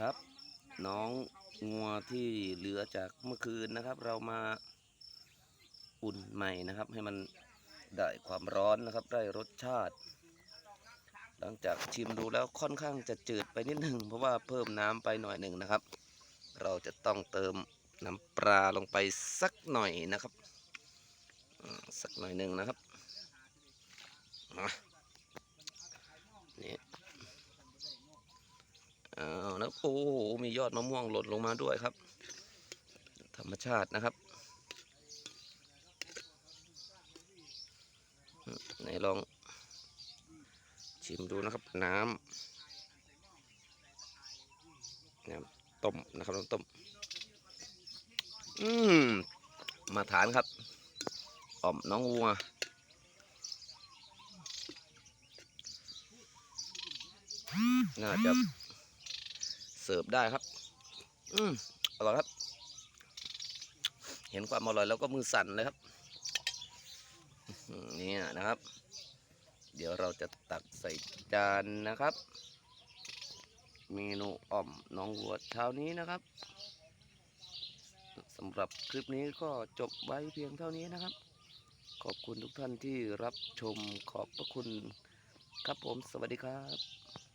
ครับ น้องงัวที่เหลือจากเมื่อคืนนะครับ เรามาอุ่นใหม่นะครับ ให้มันได้ความร้อนนะครับ ได้รสชาติ หลังจากชิมดูแล้วค่อนข้างจะจืดไปนิดหนึ่งเพราะว่าเพิ่มน้ำไปหน่อยหนึ่งนะครับ เราจะต้องเติมน้ำปลาลงไปสักหน่อยนะครับสักหน่อยหนึ่งนะครับมานี่เอานะ โอ้โหมียอดมะม่วงหล่นลงมาด้วยครับ ธรรมชาตินะครับไหนลองชิมดูนะครับ น้ำน้ำต้มนะครับน้ำต้ม อืมมาทานครับอ่อมน้องวัวน่าจะ เสิร์ฟได้ครับ อืมอร่อยครับ เห็นความอร่อยแล้วก็มือสั่นเลยครับนี่นะครับ เดี๋ยวเราจะตักใส่จานนะครับ เมนูอ่อมน้องวัวเช้านี้นะครับสำหรับคลิปนี้ก็จบไว้เพียงเท่านี้นะครับ ขอบคุณทุกท่านที่รับชมขอบพระคุณ ครับผมสวัสดีครับ